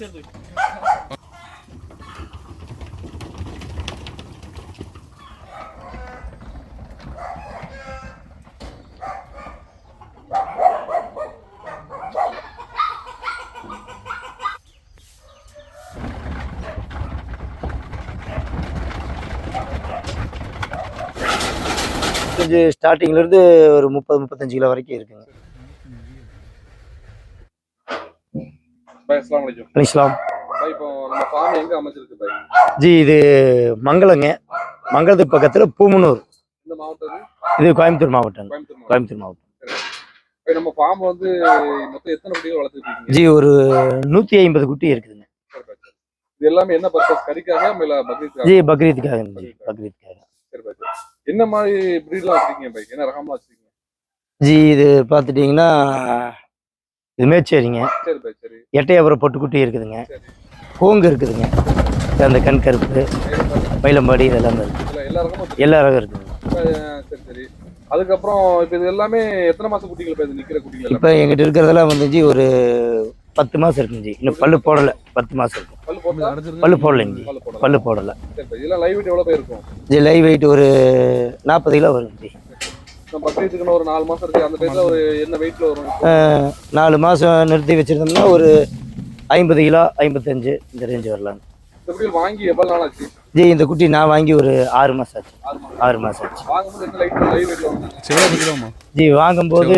சேர்த்து கொஞ்சம் ஸ்டார்டிங்ல இருந்து ஒரு முப்பது முப்பத்தஞ்சு கிலோ வரைக்கும் இருக்குங்க. அலிஸ்லாம் ஜி இது மங்களங்க. மங்களத்துக்கு பக்கத்தில் பூமனூர். இது? கோயம்புத்தூர் மாவட்டம். கோயம்புத்தூர் மாவட்டம். நம்ம ஃபார்ம் வந்து மொத்தம் எத்தனை குட்டிகள் வளர்த்துருக்கீங்க? ஜி ஒரு நூற்றி ஐம்பது குட்டி இருக்குதுங்க. இது எல்லாமே என்ன பர்பஸ் கறிக்காக இல்ல பக்ரீத்காக ஜி பக்ரீத்துக்காக ஜி. பக்ரீத்துக்காக. என்ன மாதிரி பிரீட்லாம் வச்சிருக்கீங்க பை என்ன ரகம்லாம் வச்சிருக்கீங்க? ஜி இது பார்த்துட்டிங்கன்னா இது மேச்சேரிங்க எட்டையாபுரம் பொட்டுக்குட்டி இருக்குதுங்க. கோங்கு இருக்குதுங்க. அந்த கண் கருப்பு மயிலம்பாடி இதெல்லாம் இருக்குது எல்லா ரகம் சரி அதுக்கப்புறம் இப்போ இது எல்லாமே எத்தனை மாசம் குட்டிகள் இப்போ இது நிக்கிற குட்டிகள் இப்போ எங்கிட்ட இருக்கிறதெல்லாம் வந்து ஜி ஒரு பத்து மாதம் இருக்குங்க ஜி. இன்னும் பல்லு போடலை. பத்து மாதம் இருக்கும் பல்லு போடலைங்க ஜி. பல்லு போடலை. இதெல்லாம் லைவ் வெயிட் எவ்வளோ போய் இருக்கும்? ஜி லைவ் வெயிட் ஒரு நாற்பது கிலோ வரும் ஜி. நம்ம பக்ரீத்துக்குன்னு ஒரு நாலு மாசம் இருக்கு. அந்த டைம்ல ஒரு என்ன வெயிட்ல வரும்? நாலு மாதம் நிறுத்தி வச்சுருந்தோம்னா ஒரு ஐம்பது கிலோ ஐம்பத்தஞ்சு இந்த ரேஞ்சு குட்டிகள் வாங்கி எவ்வளவு நாள் ஆச்சு? ஜி இந்த குட்டி நான் வாங்கி ஒரு ஆறு மாதம் ஆச்சு. ஆறு மாதம் ஆச்சு. ஜி வாங்கும்போது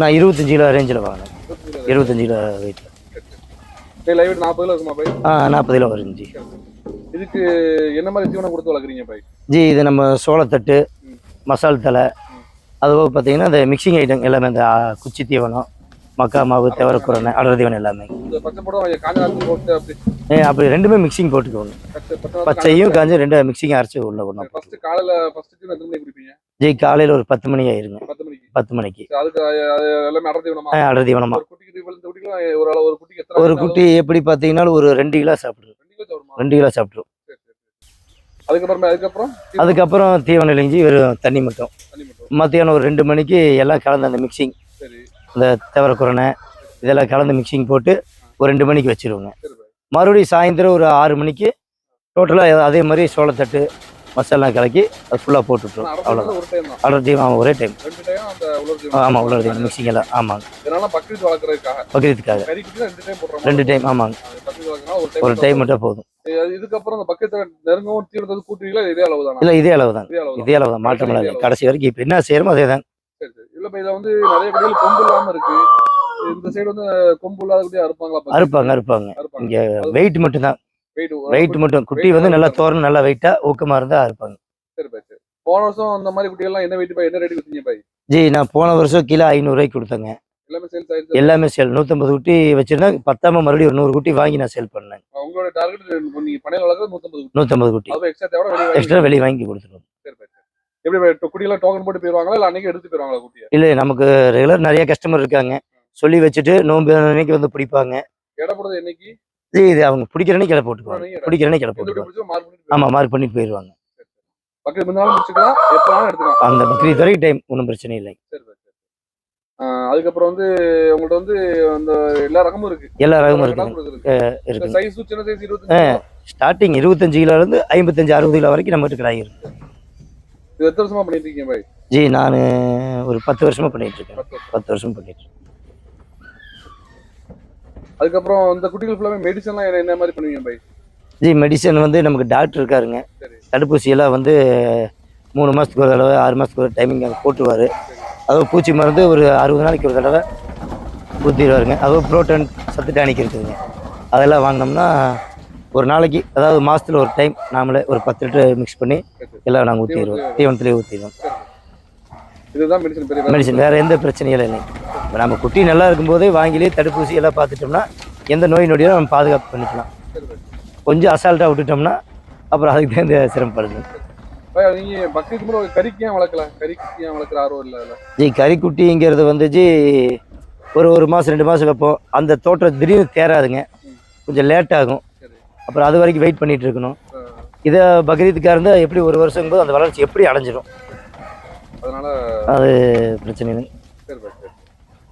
நான் இருபத்தஞ்சு கிலோ ரேஞ்சில் வாங்கினேன். இருபத்தஞ்சு கிலோ வெயிட்டில் லைவ் வெயிட் நாற்பது கிலோ இருக்குமா பை? ஆ நாற்பது கிலோ வரும் ஜி. இதுக்கு என்ன மாதிரி தீவனம் கொடுத்து வளர்க்குறீங்க பை? ஜி இது நம்ம சோளத்தட்டு மசால் தலை அதுபோக பார்த்தீங்கன்னா இந்த மிக்சிங் ஐட்டம் எல்லாமே இந்த குச்சி தீவனம் மக்கா மாவு தவறக்குறனை அடர் தீவனம் எல்லாமே. ஏ அப்படி ரெண்டுமே மிக்சிங் போட்டுக்கோங்க. பச்சை பச்சை பச்சையும் காஞ்சும் ரெண்டு மிக்சிங் அரைச்சி உள்ள ஒன்றா ஃபர்ஸ்ட் காலையில ஒரு பத்து மணி ஆயிருங்க. பத்து மணிக்கு. அடர் தீவனமா? ஒரு? குட்டி எப்படி பார்த்தீங்கன்னா ஒரு ரெண்டு கிலோ சாப்பிட்ரும் ரெண்டு கிலோ சாப்பிடுமா ரெண்டு கிலோ சாப்பிட்ரும் சரி சரி சரி. அதுக்கப்புறமே அதுக்கப்புறம் அதுக்கப்புறம் தீவனம் இல்லைஞ்சி வெறும் தண்ணி மட்டும். மத்தியானம் ஒரு ரெண்டு மணிக்கு எல்லாம் கலந்து அந்த மிக்சிங் இந்த தவறக்குறனை இதெல்லாம் கலந்து மிக்சிங் போட்டு ஒரு ரெண்டு மணிக்கு வச்சிருவோங்க. மறுபடியும் சாயந்தரம் ஒரு ஆறு மணிக்கு டோட்டலாக அதே மாதிரி சோளத்தட்டு மசாலா கலக்கி அது ஃபுல்லாக அடர் அவ்வளோதான் அடர் தீவனம் ஆமாம் ஒரே டைம் உலர் ஆமாம் உள்ள தீவனம் மிக்சிங் எல்லாம். ஆமாங்க. பக்ரீத்துக்காக. ரெண்டு டைம் ஆமாங்க. ஒரு டைம் மட்டும் போதும். இதுக்கப்புறம் இல்லை இதே அளவு தான். இதே அளவு தான். இல்லை கடைசி வரைக்கும் இப்போ என்ன செய்யறோமோ அதே தான். இல்ல வந்து நிறைய குட்டிகள் கொம்பு இல்லாம இருக்கு. இந்த சைடு வந்து கொம்பு இல்லாத குட்டியா இருப்பாங்களா அறுப்பாங்க அறுப்பாங்க. அறுப்பாங்க. இங்கே வெயிட் மட்டும் தான் வெயிட் மட்டும். குட்டி வந்து நல்லா தோரணம் நல்லா அறுப்பாங்க சரி பை சரி. போன வருஷம் அந்த மாதிரி குட்டிகள்லாம் என்ன வெயிட் என்ன ரேட் வித்தீங்க பை ஜி நான் போன வருஷம் கிலோ ஐநூறுரூவாய்க்கு கொடுத்தேங்க. எல்லாமே சேல் நூற்றம்பது குட்டி வச்சிருந்தா பத்தாம மறுபடியும் ஒரு நூறு குட்டி வாங்கி நான் சேல் பண்ணேன். உங்களோட டார்கெட் நூற்றம்பது குட்டி. எக்ஸ்ட்ரா வெளியே வாங்கி எக்ஸ்ட்ரா வெளியே வாங்கி கொடுத்துருவோம். குட்டியெல்லாம் டோக்கன் போட்டு போயிருவாங்களா? இல்ல அன்னைக்கு எடுத்து போயிருவாங்களா குட்டியை? இல்லை நமக்கு ரெகுலர் நிறைய கஸ்டமர் இருக்காங்க. சொல்லி வச்சுட்டு நோம்பு அன்னைக்கு வந்து பிடிப்பாங்க. எடை போடுறது என்னைக்கு? ஜி இது அவங்க பிடிக்கிற அன்னைக்கு கிளை போட்டுக்குவாங்க. பிடிக்கிற அன்னைக்கு கிளை போட்டுக்குவாங்க. பிடிச்சோ மார்க் பண்ணிட்டு பண்ணி போயிடுவாங்க. அந்த பக்ரீத் வரைக்கும் டைம் ஒன்றும் பிரச்சனை இல்லை. அதுக்கப்புறம் வந்து உங்கள்ட்ட வந்து அந்த எல்லா ரகமும் இருக்கு. எல்லா ரகமும் இருக்கு. இருக்குங்க. சைஸ் சின்ன சைஸ் இருபத்தஞ்சு ஸ்டார்டிங் இருபத்தஞ்சு கிலோலேருந்து ஐம்பத்தஞ்சு அறுபது கிலோ வரைக்கும் நம்ம கிட்ட கிடாய் இருக்கு. இது எத்தனை வருஷமா பண்ணிட்டு இருக்கீங்க பாய்? ஜி நான் ஒரு பத்து வருஷமா பண்ணிட்டு இருக்கேன். பத்து வருஷம் பண்ணிட்டு இருக்கேன். அதுக்கப்புறம் இந்த குட்டிகள் ஃபுல்லாமே மெடிசன்லாம் என்ன மாதிரி பண்ணுவீங்க பாய் ஜி மெடிசன் வந்து நமக்கு டாக்டர் இருக்காருங்க. சரி. தடுப்பூசி எல்லாம் வந்து மூணு மாதத்துக்கு ஒரு தடவை ஆறு மாதத்துக்கு ஒரு டைமிங் அங்கே போட்டுருவார். அதுவும் பூச்சி மருந்து ஒரு அறுபது நாளைக்கு ஒரு தடவை ஊற்றிடுவாருங்க அதுவும் புரோட்டன் சத்து டானிக் இருக்குதுங்க. அதெல்லாம் வாங்கினோம்னா ஒரு நாளைக்கு அதாவது மாதத்தில் ஒரு டைம் நாமளே ஒரு பத்து லிட்டர் மிக்ஸ் பண்ணி எல்லாம் நாங்கள் ஊற்றிடுவோம் தீவனத்துலேயே ஊற்றிடுவோம் இதுதான் மெடிசன் பெரிய மெடிசன் வேறு எந்த பிரச்சனையும் இல்லை இப்போ நம்ம குட்டி நல்லா இருக்கும்போதே வாங்கிலே தடுப்பூசி எல்லாம் பார்த்துட்டோம்னா எந்த நோய் நொடியும் நம்ம பாதுகாப்பு பண்ணிக்கலாம். கொஞ்சம் அசால்ட்டாக விட்டுட்டோம்னா அப்புறம் அதுக்கு தகுந்த சிரமப்படுது. ஜி கறிக்குட்டிங்கிறது வந்து ஜி ஒரு ஒரு மாதம் ரெண்டு மாதம் வைப்போம். அந்த தோட்டம் திடீர்னு தேராதுங்க. கொஞ்சம் லேட் ஆகும். சரி அப்புறம் அது வரைக்கும் வெயிட் பண்ணிட்டு இருக்கணும். இதை பக்ரீத்துக்காக இருந்தால் எப்படி ஒரு வருஷம் போது அந்த வளர்ச்சி எப்படி அடைஞ்சிரும்? அதனால அது பிரச்சனை இல்லை.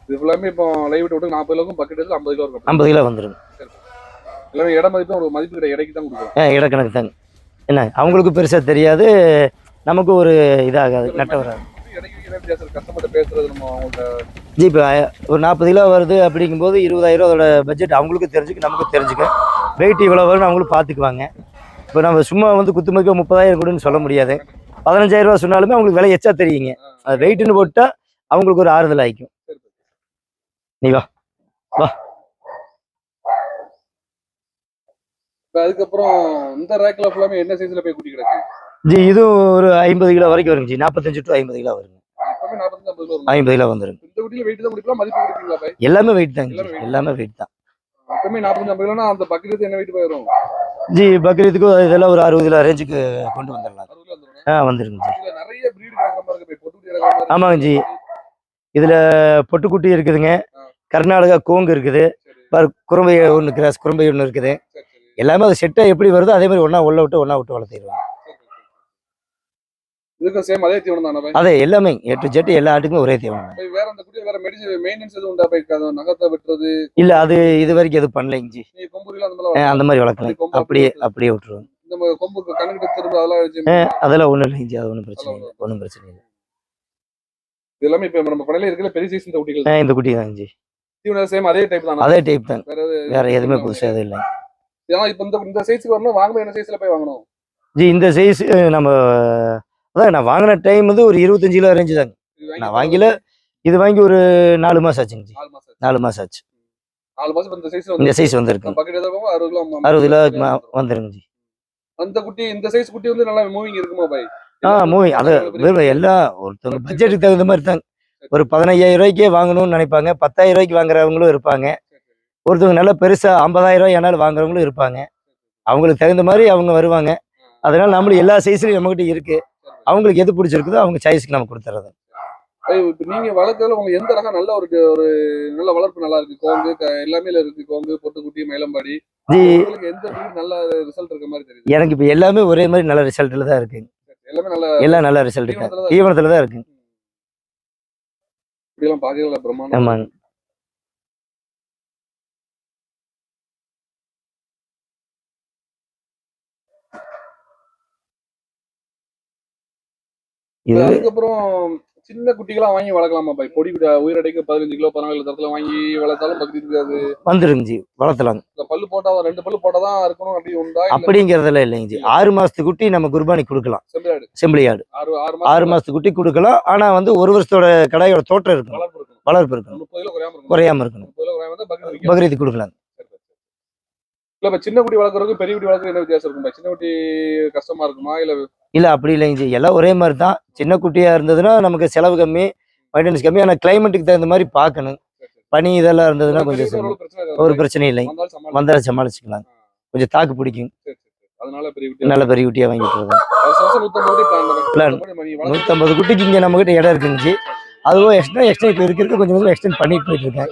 இது ஃபுல்லாமே இப்போ லைவ் விட்டு நாற்பது கிலோக்கும் பக்கெட் எடுத்து ஐம்பது கிலோ இருக்கும் ஐம்பது கிலோ வந்துடும் எல்லாமே இட மதிப்பு ஒரு மதிப்பு கிடையாது. இடைக்கு தான் கொடுக்கும் ஆ இடக்கணக்கு தாங்க என்ன அவங்களுக்கு பெருசாக தெரியாது. நமக்கு ஒரு இதாகாது நட்ட வராது. ஜி இப்போ ஒரு நாற்பது கிலோ வருது அப்படிங்கும்போது இருபதாயிரம் அதோட பட்ஜெட் அவங்களுக்கும் தெரிஞ்சுக்க நமக்கும் தெரிஞ்சுக்க வெயிட் இவ்வளோ வரும்னு அவங்களும் பார்த்துக்குவாங்க. இப்போ நம்ம சும்மா வந்து குத்துமதிக்க முப்பதாயிரம் கொடுன்னு சொல்ல முடியாது. பதினஞ்சாயிரம் ரூபா சொன்னாலுமே அவங்களுக்கு விலை எச்சா தெரியுங்க. அது வெயிட்டுன்னு போட்டால் அவங்களுக்கு ஒரு ஆறுதல் ஆயிக்கும். நீ வா. இப்போ அதுக்கப்புறம் இந்த ரேக்ல ஃபுல்லாமே என்ன சைஸ்ல போய் குட்டி கிடக்கு ஜி இதுவும் ஒரு ஐம்பது கிலோ வரைக்கும் வருங்க ஜி. நாற்பத்தஞ்சு டு ஐம்பது கிலோ வருங்க. ஐம்பது கிலோ வரும்? வந்துருங்க. இந்த குட்டியில வெயிட் தான் குடிக்கலாம் மதிப்பு கொடுப்பீங்களா எல்லாமே வெயிட் தாங்க எல்லாமே வெயிட் தான். எப்பவுமே நாற்பத்தஞ்சு ஐம்பது கிலோனா அந்த பக்கெட் என்ன வெயிட் போயிடும் ஜி பக்ரீத்துக்கு இதெல்லாம் ஒரு அறுபது கிலோ ரேஞ்சுக்கு கொண்டு வந்துடலாம் ஆ வந்துருங்க ஜி. நிறைய பிரீடு ஆமாங்க ஜி. இதில் பொட்டுக்குட்டி இருக்குதுங்க. கர்நாடகா கோங்கு இருக்குது. குறும்பை ஒன்று கிராஸ் குறும்பை ஒன்று இருக்குது. எல்லாமே அது செட்டாக எப்படி வருதோ அதே மாதிரி ஒன்றா உள்ள விட்டு ஒன்றா விட்டு வளர்த்திடுவோம் அதே தானே எல்லாமே ஏ டு ஜெட் எல்லா ஆட்டுக்குமே ஒரே தீவனம். இல்லை அது இது வரைக்கும் எதுவும் பண்ணலைங்க ஜி அந்த மாதிரி வளர்க்கலாம் அப்படியே அப்படியே விட்டுருவோம். அதெல்லாம் ஒன்றும் இல்லைங்க ஜி அது ஒன்றும் பிரச்சனை இல்லை. ஒன்றும் பிரச்சனை இல்லை. எல்லாமே இப்ப நம்ம படையில இருக்கிற பெரிய சைஸ் இந்த குட்டிகள் இந்த குட்டி தாங்க ஜி தீவனம் சேம் அதே டைப் தானே? அதே டைப் தாங்க வேற எது- வேற எதுவுமே புதுசாக எதுவும் இல்லை. ஏன்னா இப்ப இந்த இந்த சைஸ்க்கு வரணும் வாங்கும்போது என்ன சைஸ்ல போய் வாங்கணும்? ஜி இந்த சைஸ் நம்ம அதான் நான் வாங்கின டைம் வந்து ஒரு இருபத்தஞ்சு கிலோ ரேஞ்சு தாங்க. நான் வாங்கல இது வாங்கி ஒரு நாலு மாசம் ஆச்சுங்க ஜி. நாலு மாசம் ஆச்சு. நாலு இப்ப இந்த சைஸ்ல இந்த சைஸ் வந்திருக்கு. அறுபது கிலோ. வந்துருங்க ஜி. அந்த குட்டி இந்த சைஸ் குட்டி வந்து நல்லா மூவிங் இருக்குமா பாய்? ஆ மூவி அது வெறும் எல்லாம் ஒருத்தவங்க பட்ஜெட்டுக்கு தகுந்த மாதிரி தாங்க. ஒரு பதினையாயிரம் ரூபாய்க்கே வாங்கணும்னு நினைப்பாங்க. பத்தாயிரம் ரூபாய்க்கு வாங்குறவங்களும் இருப்பாங்க. ஒருத்தவங்க நல்லா பெருசா ஐம்பதாயிரம் ரூபாய் என்னாலும் வாங்குறவங்களும் இருப்பாங்க. அவங்களுக்கு தகுந்த மாதிரி அவங்க வருவாங்க. அதனால நம்மளும் எல்லா சைஸ்லையும் நம்மகிட்ட இருக்கு. அவங்களுக்கு எது பிடிச்சிருக்குதோ அவங்க சாய்ஸ்க்கு நம்ம கொடுத்துறது இப்ப நீங்க வளர்க்கறதுல உங்க எந்த ரகம் நல்ல ஒரு ஒரு நல்ல வளர்ப்பு நல்லா இருக்கு? கோங்கு எல்லாமே இருக்கு. கோங்கு பொட்டுக்குட்டி மயிலம்பாடி எந்த நல்ல ரிசல்ட் இருக்க மாதிரி தெரியுது? எனக்கு இப்போ எல்லாமே ஒரே மாதிரி நல்ல ரிசல்ட்டில் தான் இருக்குங்க. எல்லாமே நல்ல எல்லாம் நல்ல ரிசல்ட் தீவனத்துல இருக்கு தான் தீவனத்தில் தான் இருக்குங்க இப்படியெல்லாம் பாக்கல பிரம்மாண்டம் ஆமாங்க இது அதுக்கப்புறம் சின்ன குட்டிகளா வாங்கி வளர்க்கலாமா பாய்? பொடி உயிரடைக்கு பதினஞ்சு கிலோ பதினாலு தரத்துல வாங்கி வளர்த்தாலும் பக்கத்து இருக்காது. வந்துருங்க ஜி வளர்த்தலாங்க இந்த பல்லு போட்டா ரெண்டு பல்லு போட்டாதான் இருக்கணும் அப்படி உண்டா இல்ல? அப்படிங்கிறதெல்லாம் இல்லைங்க ஜி. ஆறு மாசத்து குட்டி நம்ம குர்பானி கொடுக்கலாம். செம்பிளாடு செம்பிளி ஆடு ஆறு ஆறு மாசத்து குட்டி கொடுக்கலாம். ஆனா வந்து ஒரு வருஷத்தோட கடாயோட தோற்றம் இருக்கணும். வளர்ப்பு இருக்கணும். குறையாம இருக்கணும். பக்ரீத் கொடுக்கலாம். இல்ல இப்ப சின்ன குட்டி வளர்க்கறதுக்கு பெரிய குட்டி வளர்க்கறது என்ன வித்தியாசம் இருக்கும்? சின்ன குட்டி கஷ்டமா இருக்குமா? இல்ல இல்ல அப்படி இல்லைங்க ஜி எல்லாம் ஒரே மாதிரி தான் சின்ன குட்டியா இருந்ததுன்னா நமக்கு செலவு கம்மி மெயின்டெனன்ஸ் கம்மி. ஆனா கிளைமேட்டுக்கு தகுந்த மாதிரி பார்க்கணும். பனி இதெல்லாம் இருந்ததுன்னா கொஞ்சம். ஒரு பிரச்சனை ஒரு இருக்காது. பிரச்சனை இல்லைங்க வந்தாலும் சமாளிச்சுக்கலாம். கொஞ்சம் தாக்கு பிடிக்கும். நல்ல பெரிய குட்டியா வாங்கி விட்டுறது வருஷம் வருஷம் நூத்தம்பது குட்டி பிளான் Plan. பண்ணேன் நூற்றம்பது குட்டிக்கு இங்கே நம்மகிட்ட இடம் இருக்குங்க அதுவும் எக்ஸ்ட்ரா எக்ஸ்ட்ரா இப்போ இருக்க இருக்க கொஞ்சம் கொஞ்சம் எக்ஸ்டெண்ட் பண்ணிட்டு போயிட்டு இருக்கேன்.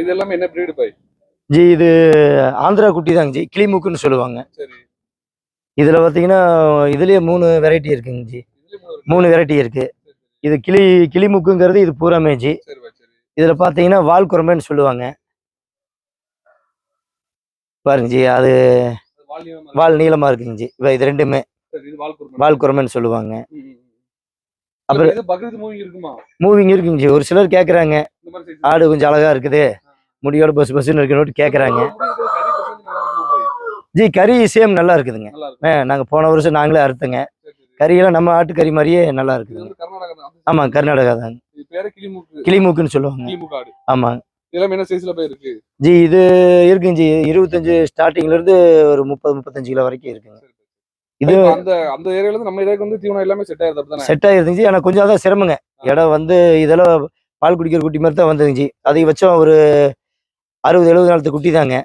இது எல்லாமே என்ன பிரீடு பாய் ஜி இது ஆந்திரா குட்டி தாங்க ஜி கிளிமுக்குன்னு சொல்லுவாங்க. சரி. இதில் பார்த்தீங்கன்னா இதுலேயே மூணு வெரைட்டி இருக்குங்க ஜி. மூணு வெரைட்டி இருக்கு. இது கிளி கிளிமுக்குங்கிறது இது பூராமே ஜி. இதில் பார்த்தீங்கன்னா வால் குரம்பைன்னு சொல்லுவாங்க. பாருங்க ஜி அது வால் நீளமாக இருக்குங்க ஜி. இது ரெண்டுமே. வால் குரம்பைன்னு சொல்லுவாங்க. அப்புறம் மூவிங் இருக்குங்க ஜி. ஒரு சிலர் கேட்குறாங்க. ஆடு கொஞ்சம் அழகா இருக்குது. முடியோட பஸ் பஸ்ன்னு இருக்கணும்னு கேட்குறாங்க? ஜி கறி சேம் நல்லா இருக்குதுங்க. நாங்கள் போன வருஷம் நாங்களே அறுத்துங்க. கறியெல்லாம் நம்ம ஆட்டு கறி மாதிரியே நல்லா இருக்குதுங்க. ஆமாம் கர்நாடகா தாங்க கிளிமூக்குன்னு சொல்லுவாங்க. ஆமாங்க ஜி இது இருக்குங்க ஜி. இருபத்தஞ்சு ஸ்டார்டிங்ல இருந்து ஒரு முப்பது முப்பத்தஞ்சு கிலோ வரைக்கும் இருக்குங்க. இது அந்த அந்த ஏரியால நம்ம ஏரியாக்கு வந்து தீவனம் எல்லாமே செட் ஆயிருது அப்படிதானே? செட் ஆயிருந்துச்சு. ஆனால் கொஞ்சம் அதான் சிரமங்க. இடம் வந்து இதெல்லாம் பால் குடிக்கிற குட்டி மாதிரி தான் ஜி அதிகபட்சம் ஒரு அறுபது எழுபது நாளத்து குட்டி தாங்க.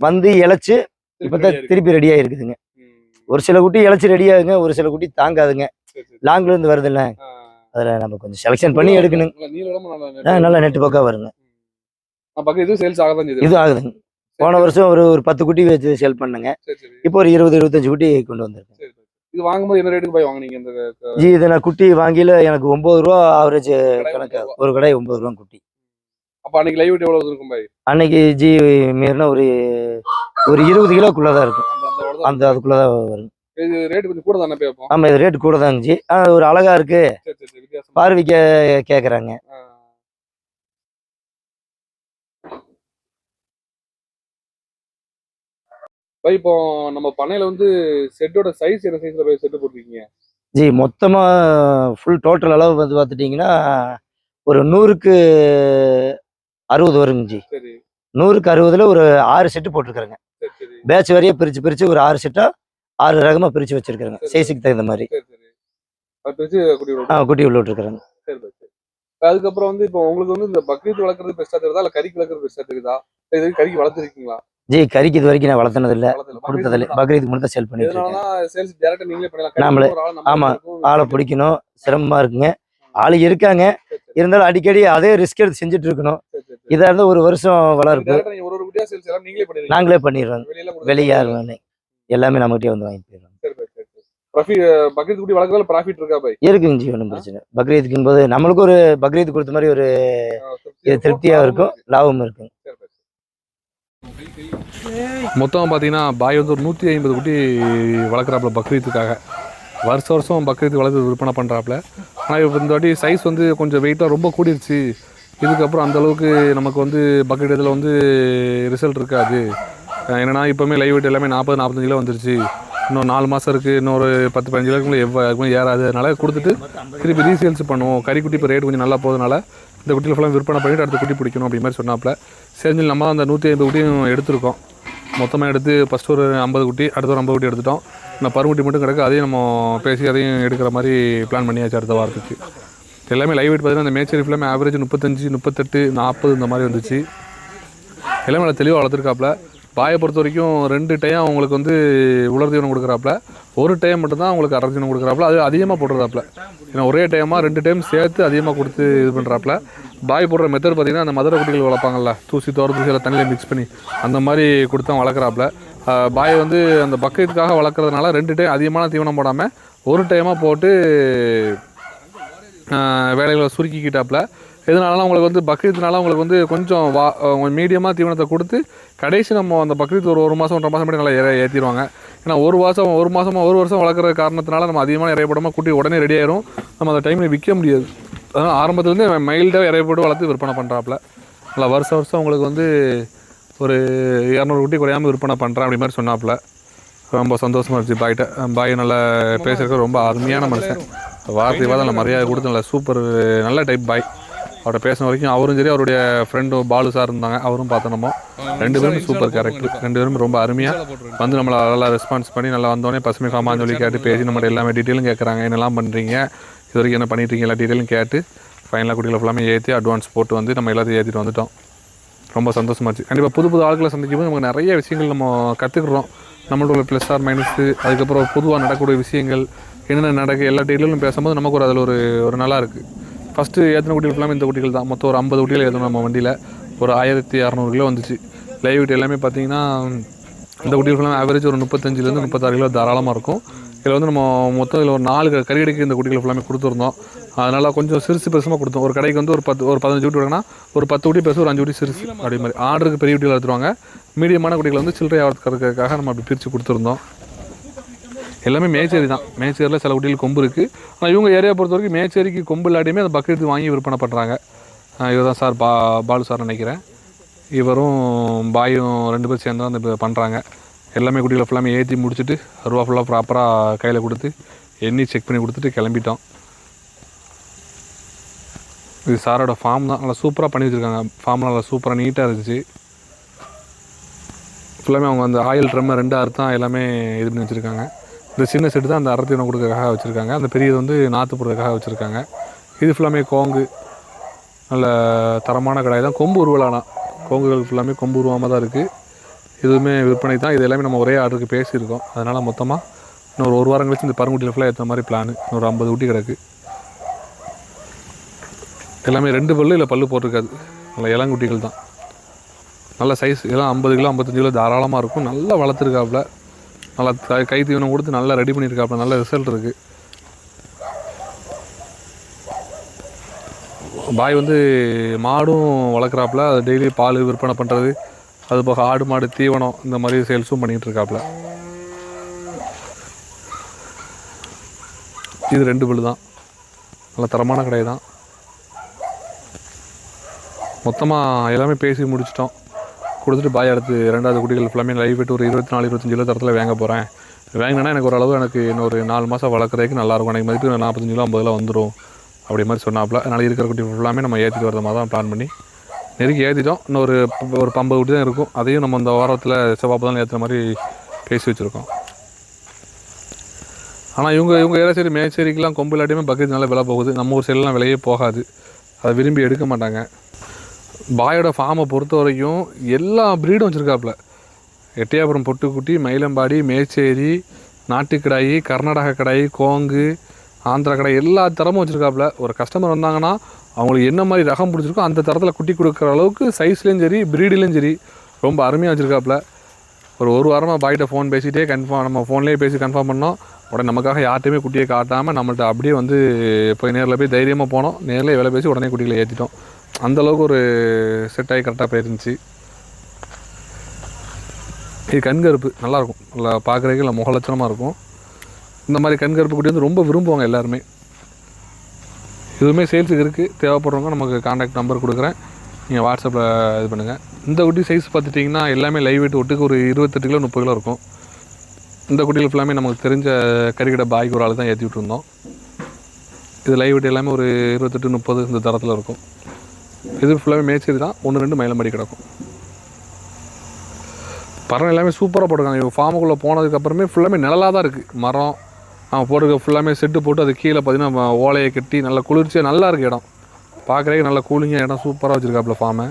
வந்து இழைச்சு இப்போ திருப்பி ரெடி ஆயிருக்குதுங்க ம். ஒரு சில குட்டி இழைச்சி ரெடி ஆகுங்க. ஒரு சில குட்டி தாங்காதுங்க. லாங்ல இருந்து வருதுல்ல. அதில் நம்ம கொஞ்சம் செலெக்ஷன் பண்ணி எடுக்கணும். நல்லா நெட்டு வருங்க. பக்கம் செய்யுது. இது ஆகுதுங்க. போன வருஷம் ஒரு ஒரு பத்து குட்டி வச்சு சேல் பண்ணேங்க. இப்போ ஒரு இருபது இருபத்தஞ்சு குட்டி கொண்டு வந்திருக்கேன். இது வாங்கும்போது என்ன ரேட்டுக்கு போய் வாங்குனீங்க இந்த ஜி இதை நான் குட்டி வாங்கியில எனக்கு ஒம்பது ரூபா ஆவரேஜ் கணக்கு ஒன்பது. ஒரு கடை ஒம்பது ரூபா குட்டி. அப்ப அன்னைக்கு லைவ் எவ்வளவு இருக்கும் பாய்? அன்னைக்கு ஜி மீறினா ஒரு ஒரு இருபது கிலோக்குள்ளே தான் இருக்கும். அந்த அதுக்குள்ளே தான் வரும். இது ரேட் கொஞ்சம் கூட தானே போய் வைப்போம்? ஆமாம் இது ரேட் கூட தாங்க ஜி. ஆ, ஒரு அழகா இருக்கு. சரி சரி சரி. வித்தியாசம் பார்வைக்க கேட்குறாங்க இப்போ நம்ம பண்ணையில வந்து செட்டோட சைஸ் என்ன சைஸ்ல போய் செட்டு போட்டிருக்கீங்க? ஜி மொத்தமாக ஃபுல் டோட்டல் அளவு வந்து பார்த்துட்டிங்கன்னா ஒரு நூறுக்கு அறுபது வருங்க ஜி. நூறுக்கு அறுபதுல ஒரு ஆறு செட்டு போட்டிருக்கிறேங்க. பேட்ச் வரையே பிரித்து பிரித்து ஒரு ஆறு செட்டாக ஆறு ரகமாக பிரித்து வச்சிருக்கிறேங்க. சரி. சைஸுக்கு தகுந்த மாதிரி. பிரிச்சு குட்டி உள்ள விட்டுருக்குறேங்க. அதுக்கப்புறம் வந்து இப்போ உங்களுக்கு வந்து இந்த பக்ரீத் வளர்க்குறது பெஸ்டா தெரியுதா? இல்ல கறிக்கு வளர்க்குறது பெஸ்டா தெரியுதா? இது கறிக்கு வளர்த்துருக்கீங்களா? ஜி கறிக்கு இது வரைக்கும் நான் வளர்த்துனது இல்லை வளர்த்ததில்ல. கொடுத்ததில்ல. பக்ரீத் மட்டும் சேல் பண்ணிட்டு இருக்கேன். நாமளே. ஆமா. ஆளை பிடிக்கணும். சிரமமாக இருக்குங்க. ஆள் இருக்காங்க. இருந்தாலும் அடிக்கடி அதே ரிஸ்க் எடுத்து செஞ்சுட்டு இருக்கணும். இதாக இருந்தால் ஒரு வருஷம் வளர்ப்பு. நீங்களே பண்ணிடுறோம். வெளியே எல்லாமே நம்மகிட்டே வந்து வாங்கி போயிடுறோம். பக்ரீத் குட்டி வளர்க்கறதுல ப்ராஃபிட் இருக்கா இருக்குங்க ஜி ஒன்றும் பிரச்சனை பக்ரீத்துக்கும் போது நம்மளுக்கும் ஒரு பக்ரீத் கொடுத்த மாதிரி ஒரு இது திருப்தியாக இருக்கும் லாபமும் இருக்கும். மொத்தம் பார்த்தீங்கன்னா பாய் வந்து ஒரு நூற்றி ஐம்பது குட்டி வளர்க்குறாப்புல பக்ரீத்துக்காக. வருஷம் வருஷம் பக்ரீத் வளர்த்து விற்பனை பண்ணுறாப்புல ஆனால் இப்போ இந்த வாட்டி சைஸ் வந்து கொஞ்சம் வெயிட்டாக ரொம்ப கூடிருச்சு. இதுக்கப்புறம் அந்த அளவுக்கு நமக்கு வந்து பக்ரீத் இதில் வந்து ரிசல்ட் இருக்காது. என்னென்னா இப்போவுமே லைவ் வெயிட் எல்லாமே நாற்பது நாற்பத்தஞ்சு கிலோ வந்துருச்சு. இன்னும் நாலு மாதம் இருக்குது இன்னொரு பத்து பதினஞ்சு கிலோக்குள்ள எவ்வளோ ஏறாது. அதனால கொடுத்துட்டு திருப்பி ரீசேல்ஸ் பண்ணுவோம். கறிக்குட்டி இப்போ ரேட் கொஞ்சம் நல்லா போகிறதுனால இந்த குட்டியில் ஃபுல்லாக விற்பனை பண்ணிவிட்டு அடுத்த குட்டி பிடிக்கணும் அப்படி மாதிரி சொன்னாப்புல. செஞ்சு நம்ம அந்த நூற்றி ஐம்பது குட்டியும் எடுத்திருக்கோம். மொத்தமாக எடுத்து ஃபஸ்ட்டு ஒரு ஐம்பது குட்டி அடுத்த ஒரு ஐம்பது குட்டி எடுத்துட்டோம். நான் பருங்குட்டி மட்டும் கிடக்கு அதையும் நம்ம பேசி அதையும் எடுக்கிற மாதிரி பிளான் பண்ணியாச்சு அடுத்த வாரத்துக்கு. எல்லாமே லைவ் வெயிட் பார்த்தீங்கன்னா அந்த மேச்சரி ஃபுல்லாமே ஆவரேஜ் முப்பத்தஞ்சு முப்பத்தெட்டு நாற்பது இந்த மாதிரி வந்துச்சு. எல்லாமே நல்லா தெளிவாக வளர்த்துருக்காப்புல. பாயை பொறுத்த வரைக்கும் ரெண்டு டைம் அவங்களுக்கு வந்து உலர் தீவனம் கொடுக்குறாப்புல. ஒரு டைம் மட்டும்தான் அவங்களுக்கு அரை தீவனம் கொடுக்குறாப்புல. அது அதிகமாக போடுறாப்புல ஏன்னா ஒரே டைமாக ரெண்டு டைம் சேர்த்து அதிகமாக கொடுத்து இது பண்ணுறாப்புல பாய் போடுற மெத்தட் பார்த்தீங்கன்னா அந்த மதுரை குட்டிகள் வளர்ப்பாங்கல்ல தூசி தோற தூசியில் தண்ணியில் மிக்ஸ் பண்ணி அந்த மாதிரி கொடுத்து வளர்க்குறாப்புல. பாய் வந்து அந்த பக்கத்துக்காக வளர்க்குறதுனால ரெண்டு டைம் அதிகமான தீவனம் போடாமல் ஒரு டைமாக போட்டு வேலைகளை சுருக்கிக்கிட்டாப்புல. இதனால உங்களுக்கு வந்து பக்ரீத்னால உங்களுக்கு வந்து கொஞ்சம் வா மீடியமாக தீவனத்தை கொடுத்து கடைசி நம்ம அந்த பக்ரீத் ஒரு ஒரு மாதம் ஒன்றரை மாதம் மட்டும் நல்லா இறை ஏற்றிடுவாங்க ஏன்னா ஒரு மாதம் ஒரு மாதமாக ஒரு வருஷம் வளர்க்குற காரணத்தினால நம்ம அதிகமான இறைய போடாமல் குட்டி உடனே ரெடி ஆயிரும். நம்ம அந்த டைமில் விற்க முடியாது. அதனால் ஆரம்பத்துலேருந்து மைல்டாக இறைய போட்டு வளர்த்து விற்பனை பண்ணுறாப்புல நல்லா வருஷம் வருஷம் உங்களுக்கு வந்து ஒரு இரநூறு குட்டி குறையாமல் விற்பனை பண்ணுறேன் அப்படி மாதிரி சொன்னாப்புல. ரொம்ப சந்தோஷமாக இருந்துச்சு. பாய்கிட்ட பாய் நல்லா பேசுறதுக்கு ரொம்ப அருமையான மனுஷன். வார்த்தை வாதம் நல்லா மரியாதை கொடுத்து நல்லா சூப்பர் நல்ல டைப் பாய். அவர்கிட்ட பேசின வரைக்கும் அவரும் சரி அவருடைய ஃப்ரெண்டும் பாலு சார் இருந்தாங்க. அவரும் பார்த்தோம் நம்ம. ரெண்டு பேரும் சூப்பர் கேரக்டர் ரெண்டு பேரும் ரொம்ப அருமையாக வந்து நம்மளை நல்லா ரெஸ்பான்ஸ் பண்ணி நல்லா வந்தோடனே பசுமை காமான்னு சொல்லி கேட்டு பேசி நம்மகிட்ட எல்லாமே டீட்டெயிலும் கேட்குறாங்க என்னெல்லாம் பண்ணுறீங்க இது வரைக்கும் என்ன பண்ணிட்டு இருக்கீங்க? எல்லா டீட்டெயிலும் கேட்டு ஃபைனலாக குட்டிகளை ஃபுல்லாமே ஏற்றி அட்வான்ஸ் போட்டு வந்து நம்ம எல்லாத்தையும் ஏற்றிட்டு வந்துட்டோம். ரொம்ப சந்தோஷமா இருந்துச்சு. கண்டிப்பாக புது புது ஆட்களை சந்திக்கும் போது நமக்கு நிறைய விஷயங்கள் நம்ம கற்றுக்குறோம் நம்மளோட ப்ளஸ் ஆர் மைனஸு அதுக்கப்புறம் பொதுவாக நடக்கக்கூடிய விஷயங்கள் என்னென்ன நடக்கு எல்லா டீட்டெயிலும் பேசும்போது நமக்கு ஒரு அதில் ஒரு ஒரு நல்லா இருக்குது ஃபஸ்ட்டு ஏற்றின குட்டிகள் ஃபுல்லாமே இந்த குட்டிகள் தான். மொத்தம் ஒரு ஐம்பது குட்டிகள் ஏற்றணும் நம்ம வண்டியில். ஒரு ஆயிரத்தி அறநூறு கிலோ வந்துச்சு. லைவ் வெயிட் எல்லாமே பார்த்தீங்கன்னா இந்த குட்டிகள் ஃபுல்லாமே ஆவரேஜ் ஒரு முப்பத்தஞ்சிலேருந்து முப்பத்தாறு கிலோ தாராளமாக இருக்கும். இதில் வந்து நம்ம மொத்தம் இதில் ஒரு நாலு க- கறிக்கடைக்கு இந்த குட்டிகள் ஃபுல்லாமே கொடுத்துருந்தோம். அதனால் கொஞ்சம் சிறுசு பெருசுமாக கொடுத்தோம். ஒரு கடைக்கு வந்து ஒரு பத்து ஒரு பதினஞ்சு குட்டி விடுங்கன்னா ஒரு பத்து குட்டி பெருசு ஒரு அஞ்சு குட்டி சிறுசு அப்படி மாதிரி. ஆர்டருக்கு பெரிய குட்டிகள் எடுத்துருவாங்க மீடியமான குட்டிகளை வந்து சில்லறை ஆகிறதுக்காக நம்ம அப்படி பிரித்து கொடுத்துருந்தோம். எல்லாமே மேச்சேரி தான். மேச்சேரியில் சில குட்டியில் கொம்பு இருக்குது ஆனால் இவங்க ஏரியா பொறுத்த வரைக்கும் மேச்சேரிக்கு கொம்பு இல்லாட்டியுமே அந்த பக்கெட்டு வாங்கி விற்பனை பண்ணுறாங்க இவர் தான் சார் பா பாலு சார் நினைக்கிறேன். இவரும் பாயும் ரெண்டு பேரும் சேர்ந்து தான் அந்த பண்ணுறாங்க எல்லாமே குட்டிகளை ஃபுல்லாமே ஏற்றி முடிச்சுட்டு ரூபா ஃபுல்லாக ப்ராப்பராக கையில் கொடுத்து எண்ணி செக் பண்ணி கொடுத்துட்டு கிளம்பிட்டோம். இது சாரோட ஃபார்ம் தான். நல்லா சூப்பராக பண்ணி வச்சுருக்காங்க. ஃபார்ம் நல்லா சூப்பராக நீட்டாக இருந்துச்சு. ஃபுல்லாமே அவங்க அந்த ஆயில் ட்ரம்மை ரெண்டு அறுத்தான் எல்லாமே இது பண்ணி வச்சுருக்காங்க. இந்த சின்ன செட்டு தான் அந்த அறத்தினம் கொடுக்கறதுக்காக வச்சுருக்காங்க. அந்த பெரியது வந்து நாற்று போடுறதுக்காக வச்சுருக்காங்க. இது ஃபுல்லாமே கோங்கு. நல்ல தரமான கடாய் தான். கொம்பு உருவலானா. கோங்குகள் ஃபுல்லாமே கொம்பு உருவாமல் தான் இருக்குது இதுவுமே விற்பனை தான். இது எல்லாமே நம்ம ஒரே ஆர்டருக்கு பேசியிருக்கோம். அதனால் மொத்தமாக இன்னொரு ஒரு வாரம் கழிச்சு இந்த பருங்குட்டியில் ஃபுல்லாக ஏற்ற மாதிரி பிளான் ஒரு ஐம்பது ஊட்டி கிடக்கு. எல்லாமே ரெண்டு பல்லு இல்லை பல்லு போட்டிருக்காது. நல்ல இளங்குட்டிகள் தான். நல்ல சைஸ் இதெல்லாம் ஐம்பது கிலோ ஐம்பத்தஞ்சு கிலோ தாராளமாக இருக்கும். நல்லா வளர்த்துருக்காப்புல. நல்லா கை தீவனம் கொடுத்து நல்லா ரெடி பண்ணியிருக்காப்புல நல்ல ரிசல்ட் இருக்குது பாய் வந்து மாடும் வளர்க்குறாப்புல அது டெய்லி பால் விற்பனை பண்ணுறது அது போக ஆடு மாடு தீவனம் இந்த மாதிரி சேல்ஸும் பண்ணிகிட்டு இருக்காப்புல இது ரெண்டு பில்லு தான். நல்ல தரமான கடை தான் மொத்தமாக எல்லாமே பேசி முடிச்சிட்டோம். கொடுத்துட்டு பாய் அடுத்து ரெண்டாவது குட்டிகள் ஃபுல்லாமே லைவ் விட்டு ஒரு இருபத்தி நாலு இருபத்தஞ்சு கிலோ தரத்தில் வாங்க போகிறேன் வாங்கினேன்னா எனக்கு ஓரளவு எனக்கு இன்னொரு நாலு மாதம் வளர்க்குறதுக்கு நல்லாயிருக்கும். எனக்கு மதிப்பு நாற்பத்தஞ்சு கிலோ ஐம்பதுல வந்துடும் அப்படி மாதிரி சொன்னாப்புல. அதனால் இருக்கிற குட்டி ஃபுல்லாமே நம்ம ஏற்றிட்டு வரது மாதிரி தான் பிளான் பண்ணி நெருக்கி ஏற்றிட்டோம் இன்னொரு ஒரு பம்பது குட்டி தான் இருக்கும். அதையும் நம்ம இந்த வாரத்தில் செவ்வாப்பு தான் ஏற்றுற மாதிரி பேசி வச்சுருக்கோம். ஆனால் இவங்க இவங்க ஏரியா சரி மேச்சேரிக்கெலாம் கொம்பு இல்லாட்டியுமே பக்கத்து நல்லா விலை போகுது. நம்ம ஊர் சைடெலாம் விலையே போகாது. அதை விரும்பி எடுக்க மாட்டாங்க. பாயோட ஃபார்மை பொறுத்த வரைக்கும் எல்லா ப்ரீடும் வச்சுருக்காப்புல. எட்டியாபுரம் பொட்டுக்குட்டி மயிலம்பாடி மேச்சேரி நாட்டுக்கடாய் கர்நாடக கடாயி கோங்கு ஆந்திரா கடாய் எல்லா தரமும் வச்சுருக்காப்புல. ஒரு கஸ்டமர் வந்தாங்கன்னா அவங்களுக்கு என்ன மாதிரி ரகம் பிடிச்சிருக்கோ அந்த தரத்தில் குட்டி கொடுக்குற அளவுக்கு சைஸ்லேயும் சரி ப்ரீடிலையும் சரி ரொம்ப அருமையாக வச்சுருக்காப்புல. ஒரு ஒரு வாரமாக பாய்கிட்ட ஃபோன் பேசிகிட்டே கன்ஃபார்ம் நம்ம ஃபோன்லேயே பேசி கன்ஃபார்ம் பண்ணோம். உடனே நமக்காக யார்ட்டையுமே குட்டியை காட்டாமல் நம்மள்ட்ட அப்படியே வந்து போய் நேரில் போய் தைரியமாக போனோம். நேரில் வேலை பேசி உடனே குட்டிகளை ஏற்றிட்டோம் அந்தளவுக்கு ஒரு செட் ஆகி கரெக்டாக போயிருந்துச்சு. இது கண்கருப்பு நல்லாயிருக்கும் நல்லா பார்க்குறதுக்கு இல்லை முகலட்சணமாக இருக்கும். இந்த மாதிரி கண்கருப்பு குட்டி வந்து ரொம்ப விரும்புவாங்க எல்லாருமே. இதுவுமே சேல்ஸுக்கு இருக்குது தேவைப்படுறவங்க நமக்கு காண்டாக்ட் நம்பர் கொடுக்குறேன். நீங்கள் வாட்ஸ்அப்பில் இது பண்ணுங்கள் இந்த குட்டி சைஸ் பார்த்துட்டிங்கன்னா எல்லாமே லைவ் வெயிட் ஒட்டுக்கு ஒரு இருபத்தெட்டு கிலோ முப்பது கிலோ இருக்கும். இந்த குட்டியில் ஃபுல்லாமே நமக்கு தெரிஞ்ச கறிக்கடை பாய்க்கு ஒரு ஆள் தான் ஏற்றி விட்டுருந்தோம் இது லைவ் வெயிட் எல்லாமே ஒரு இருபத்தெட்டு முப்பது இந்த தரத்தில் இருக்கும். இது ஃபுல்லாகவே மேய்ச்சரி தான். ஒன்று ரெண்டு மயிலம்படி கிடக்கும். பறவை எல்லாமே சூப்பராக போட்டிருக்காங்க. இவங்க ஃபார்முக்குள்ளே போனதுக்கப்புறமே ஃபுல்லாமே நிழலாக தான் இருக்குது மரம் அவன் போட்டிருக்க ஃபுல்லாமே செட்டு போட்டு அது கீழே பார்த்தீங்கன்னா ஓலையை கட்டி நல்லா குளிர்ச்சியாக நல்லா இருக்குது இடம். பார்க்குறதுக்கு நல்லா கூலிங்காக இடம் சூப்பராக வச்சுருக்காப்புல ஃபார்மை